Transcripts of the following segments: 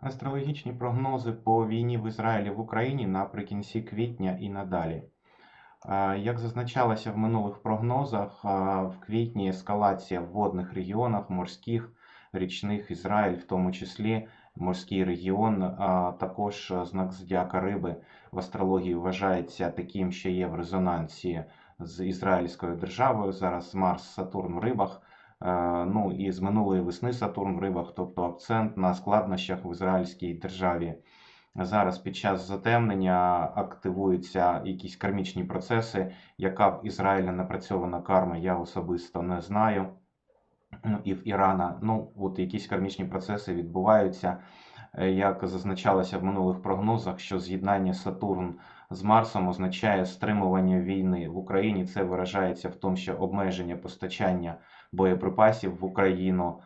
Астрологічні прогнози по війні в Ізраїлі в Україні наприкінці квітня і надалі. Як зазначалося в минулих прогнозах, в квітні ескалація в водних регіонах, морських, річних Ізраїль, в тому числі морський регіон, також знак зодіака Риби в астрології вважається таким, що є в резонансі з ізраїльською державою. Зараз Марс, Сатурн в рибах. Е, Ну і з минулої весни Сатурн в рибах, тобто акцент на складнощах в ізраїльській державі. Зараз під час затемнення активуються якісь кармічні процеси. Яка в Ізраїля напрацьована карма, я особисто не знаю. Ну, І в Ірана, ну, от якісь кармічні процеси відбуваються. Е, Як зазначалося в минулих прогнозах, що з'єднання Сатурн з Марсом означає стримування війни в Україні. Це виражається в тому, що обмеження постачання боєприпасів в Україну.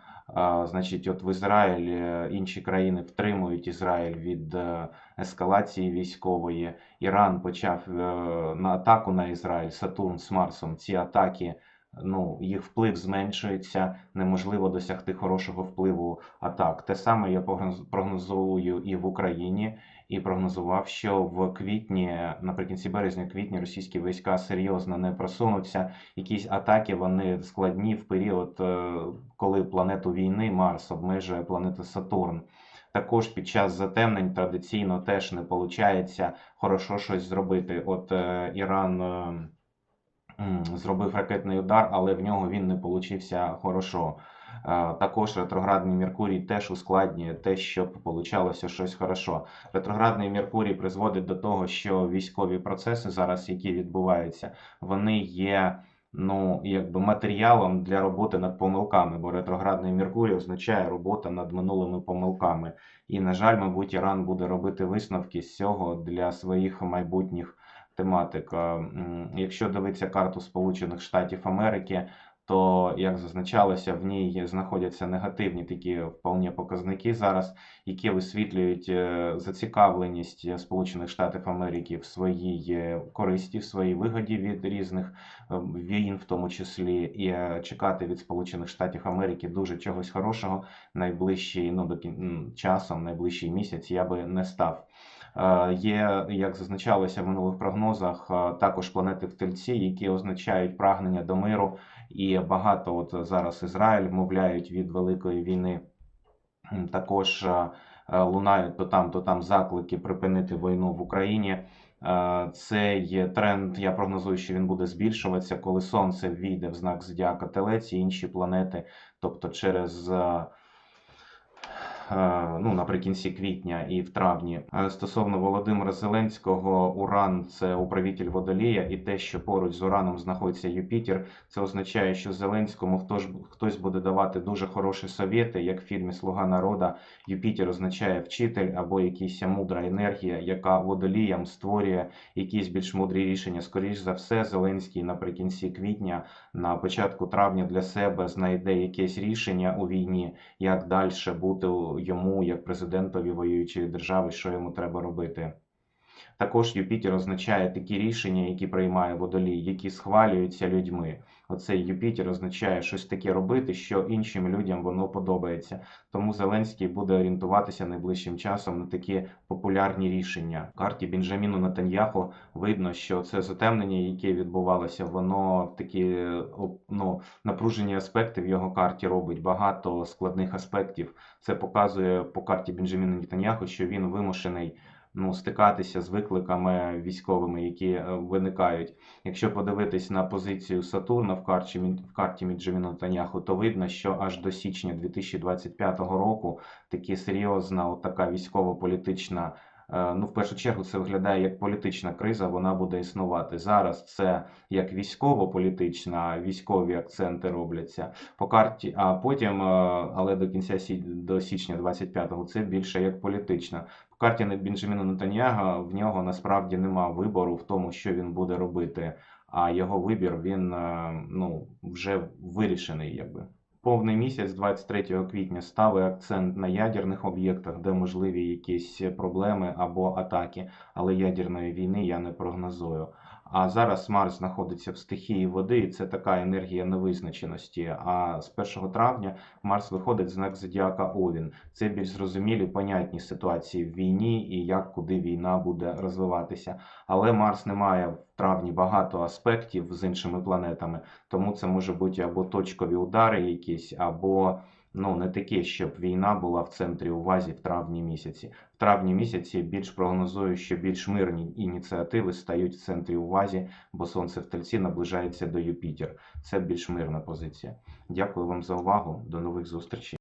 Значить, от в Ізраїль е, інші країни втримують Ізраїль від е, ескалації військової. Іран почав е, на атаку на Ізраїль, Сатурн з Марсом. Ці атаки, ну, їх вплив зменшується, неможливо досягти хорошого впливу атак. Те саме я прогноз- прогнозую і в Україні, і прогнозував, що в квітні, наприкінці березня-квітня, російські війська серйозно не просунуться якісь атаки вони складні в період, е, коли планету війни Марс обмежує планету Сатурн. Також під час затемнень традиційно теж не виходить хорошо щось зробити. От е, Іран е, зробив ракетний удар, але в нього він не получився хорошо. Е, Також ретроградний Меркурій теж ускладнює те, щоб получалося щось хорошо. Ретроградний Меркурій призводить до того, що військові процеси зараз, які відбуваються, вони є ну, якби матеріалом для роботи над помилками, бо ретроградний Меркурій означає робота над минулими помилками. І, на жаль, мабуть, Іран буде робити висновки з цього для своїх майбутніх тематик. Е, Якщо дивитися карту Сполучених Штатів Америки, то, як зазначалося, в ній знаходяться негативні такі вполне показники зараз, які висвітлюють е, зацікавленість Сполучених Штатів Америки в своїй е, користі, в своїй вигоді від різних е, війн, в тому числі, і чекати від Сполучених Штатів Америки дуже чогось хорошого найближчий ну, до часом, найближчий місяць я би не став. Е, Є, як зазначалося в минулих прогнозах, е, також планети в тельці, які означають прагнення до миру, і багато от зараз Ізраїль вмовляють від великої війни. Також е, лунають то там, то там заклики припинити війну в Україні. Цей тренд, я прогнозую, що він буде збільшуватися, коли Сонце війде в знак зодіака Телець і інші планети, тобто через ну, наприкінці квітня і в травні. Е, Стосовно Володимира Зеленського, Уран це управитель водолія, і те, що поруч з Ураном знаходиться Юпітер, це означає, що Зеленському хтось, хтось буде давати дуже хороші совєти, як в фільмі Слуга народа. Юпітер означає вчитель або якась мудра енергія, яка водоліям створює якісь більш мудрі рішення. Скоріш за все, Зеленський наприкінці квітня, на початку травня для себе знайде якесь рішення у війні, як далі бути йому як президентові воюючої держави, що йому треба робити. Також Юпітер означає такі рішення, які приймає водолій, які схвалюються людьми. Оцей Юпітер означає щось таке робити, що іншим людям воно подобається. Тому Зеленський буде орієнтуватися найближчим часом на такі популярні рішення. В карті Бенджаміну Натаньяху видно, що це затемнення, яке відбувалося, воно такі ну, напружені аспекти в його карті робить багато складних аспектів. Це показує по карті Бенджаміна Нетаньяху, що він вимушений ну, стикатися з викликами військовими, які е, виникають. Якщо подивитись на позицію Сатурна в карті, в карті Міджевіна Таняху, то видно, що аж до січня 2025 року такі серйозна от така військово-політична. Е, Ну, в першу чергу, це виглядає як політична криза, вона буде існувати. Зараз це як військово-політична, військові акценти робляться по карті, а потім, е, але до кінця сі- до січня 25-го це більше як політична. По карті Бенджаміна Нетаньяга в нього насправді нема вибору в тому, що він буде робити. А його вибір він е, ну, вже вирішений, якби. Повний місяць, 23 квітня, ставить акцент на ядерних об'єктах, де можливі якісь проблеми або атаки, але ядерної війни я не прогнозую. А зараз Марс знаходиться в стихії води, і це така енергія невизначеності. А з 1 травня Марс виходить в знак зодіака Овін. Це більш зрозумілі, понятні ситуації в війні і як куди війна буде розвиватися. Але Марс не має в травні багато аспектів з іншими планетами, тому це може бути або точкові удари якісь, або ну не таке, щоб війна була в центрі увазі в травні місяці. В травні місяці більш прогнозую, що більш мирні ініціативи стають в центрі увазі, бо Сонце в Тельці наближається до Юпітер. Це більш мирна позиція. Дякую вам за увагу. До нових зустрічей.